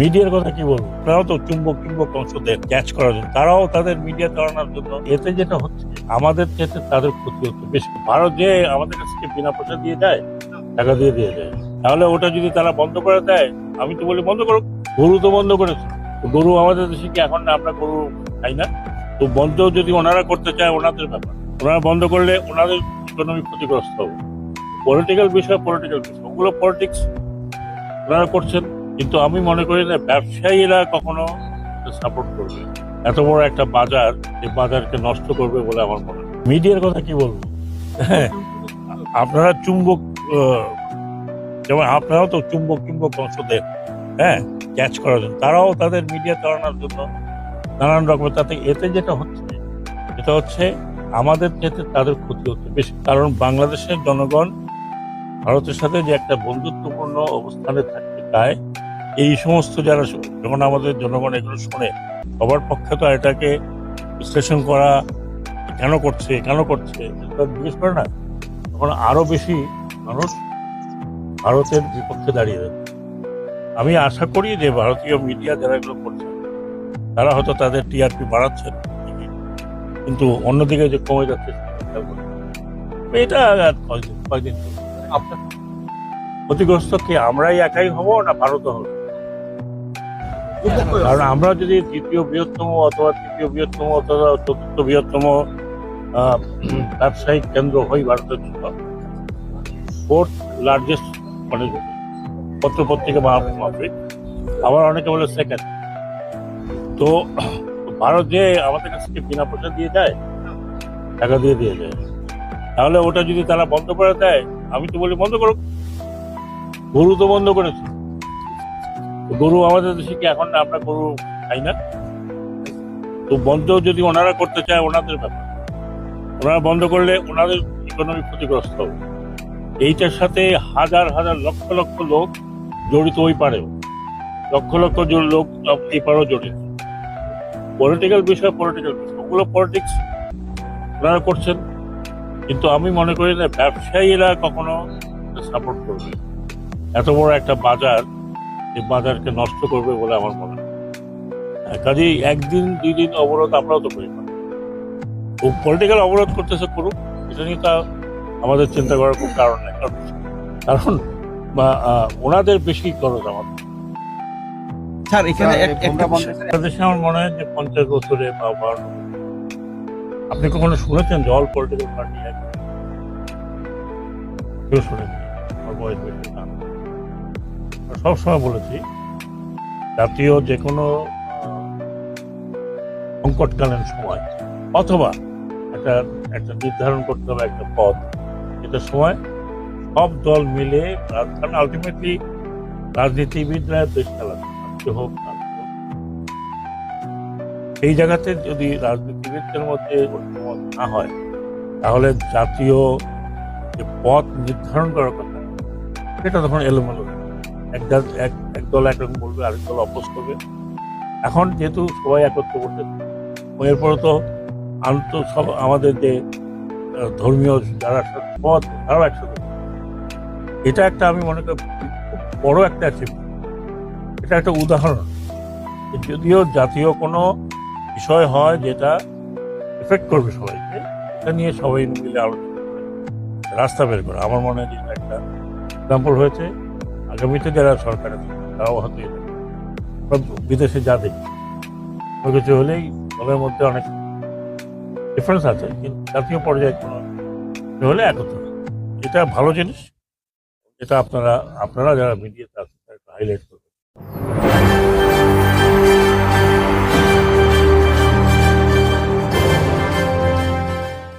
মিডিয়ার কথা কি বলব? তারাও তো চুম্বক চুম্বক অংশদের ক্যাচ করার জন্য। তারাও তাদের মিডিয়া চালানোর জন্য। এতে যেটা হচ্ছে, আমাদের ক্ষেত্রে তাদের ক্ষতি হচ্ছে। বেশি ভারত যে আমাদের কাছ বিনা পয়সা দিয়ে দেয়, টাকা দিয়ে দিয়ে দেয়। তাহলে ওটা যদি তারা বন্ধ করে দেয়, আমি তো বলি বন্ধ করো গরু তো বন্ধ করেছে। গরু আমাদের দেশে কি এখন আমরা গরু খাই না? তো বন্ধ যদি ওনারা করতে চায়, ওনাদের ব্যাপার। ওনারা বন্ধ করলে ওনাদের ইকোনমি ক্ষতিগ্রস্ত হবে। পলিটিক্যাল বিষয় পলিটিক্যাল বিষয়। ওগুলো পলিটিক্স ওনারা করছেন। কিন্তু আমি মনে করি না, ব্যবসায়ীরা কখনো সাপোর্ট করবে। এত বড় একটা বাজার, এই বাজারকে নষ্ট করবে বলে আমার মনে হয়। মিডিয়ার কথা কি বলব? হ্যাঁ আপনারা চুম্বক যেমন আপনারাও তো চুম্বক চুম্বক অংশদের হ্যাঁ ক্যাচ করার জন্য। তারাও তাদের মিডিয়া চালানোর জন্য নানান রকমের তাতে এতে যেটা হচ্ছে এটা হচ্ছে আমাদের ক্ষেত্রে তাদের ক্ষতি হচ্ছে বেশি। কারণ বাংলাদেশের জনগণ ভারতের সাথে যে একটা বন্ধুত্বপূর্ণ অবস্থানে থাকতে চায় এই সমস্ত যারা যখন আমাদের জনগণ এগুলো শোনে, সবার পক্ষে তো এটাকে বিশ্লেষণ করা কেন করছে কেন করছে জিজ্ঞেস করে না তখন আরও বেশি মানুষ ভারতের বিপক্ষে দাঁড়িয়ে যাবে আমি আশা করি যে ভারতীয় মিডিয়া যারা এগুলো করছে, তারা হয়তো তাদের টিআরপি বাড়াচ্ছেন। কিন্তু অন্যদিকে যে কমে যাচ্ছে। এটা চলবে? আপনার ক্ষতিগ্রস্ত কি আমরাই একাই হব না ভারতও হবে কারণ আমরা যদি দ্বিতীয় বৃহত্তম অথবা তৃতীয় বৃহত্তম অথবা চতুর্থ বৃহত্তম ব্যবসায়িক কেন্দ্র হই ভারতের জন্য ফোর্থ লার্জেস্ট মানে পত্র পত্রিকা মাফিক আবার অনেকে বলে সেকেন্ড তো ভারত যে আমাদের কাছ বিনা পয়সা দিয়ে দেয়, টাকা দিয়ে দিয়ে দেয়। তাহলে ওটা যদি তারা বন্ধ করে দেয়, আমি তো বলি বন্ধ করো গরু তো বন্ধ করেছে। গরু আমাদের দেশে কি এখন আমরা গরু খাই না। তো বন্ধ যদি ওনারা করতে চায়, ওনাদের ব্যাপার। ওনারা বন্ধ করলে ওনাদের ইকোনমি ক্ষতিগ্রস্ত। হবে এইটার সাথে হাজার হাজার, লক্ষ লক্ষ লোক জড়িত ওই পারেও লক্ষ লক্ষ লোক এই পারেও জড়িত। পলিটিক্যাল বিষয় পলিটিক্যাল বিষয়। ওগুলো পলিটিক্স ওনারা করছেন। কিন্তু আমি মনে করি না, ব্যবসায়ীরা কখনো সাপোর্ট করবে এত বড় একটা বাজার এই বাজারকে নষ্ট করবে বলে আমার মনে হয়। হ্যাঁ, কাজেই একদিন দুই দিন অবরোধ আমরাও তো করি না। ও পলিটিক্যাল অবরোধ করতেছে করুক এটা নিয়ে তা আমাদের চিন্তা করার কোনো কারণ নেই। কারণ কারণ বা, ওনাদের বেশি খরচ আমাদের। স্যার এখানে বাংলাদেশে আমার মনে হয় যে পঞ্চাশ বছরে বা বারো আপনি কখনো শুনেছেন যে অল পলিটিক্যাল পার্টি কেউ শুনেনি? আমার বয়স বেশি সবসময় বলেছি, জাতীয় যে কোনো সংকটকালীন সময়, অথবা একটা একটা নির্ধারণ করতে হবে একটা পথ এটা সময় সব দল মিলে কারণ আলটিমেটলি রাজনীতিবিদরা দেশ চালাতে হোক এই জায়গাতে যদি রাজনীতিবিদদের মধ্যে ঐক্যমত না হয়, তাহলে জাতীয় যে পথ নির্ধারণ করার কথা, সেটা তখন এলোমেলো যাবে। এক দল- এক এক একরকম বলবে, আরেক দল অপোজ করবে। এখন যেহেতু সবাই একত্র করতে এরপরে তো আন্ত সব আমাদের যে ধর্মীয় যারা পথ তারাও একসাথে। এটা একটা আমি মনে করি বড় একটা অ্যাচিভমেন্ট এটা একটা উদাহরণ। যদিও জাতীয় কোনো বিষয় হয় যেটা এফেক্ট করবে সবাইকে, এটা নিয়ে সবাই মিলে আলোচনা রাস্তা বের করে। আমার মনে হয় যে একটা এক্সাম্পল হয়েছে। আগামীতে যারা সরকার তারাও এটা বিদেশে যা দেখি, কোনো কিছু হলেই দলের মধ্যে অনেক ডিফারেন্স আছে, কিন্তু জাতীয় পর্যায়ে কোনো হলে একত্র। এটা ভালো জিনিস, এটা আপনারা আপনারা যারা মিডিয়াতে আছেন হাইলাইট করবেন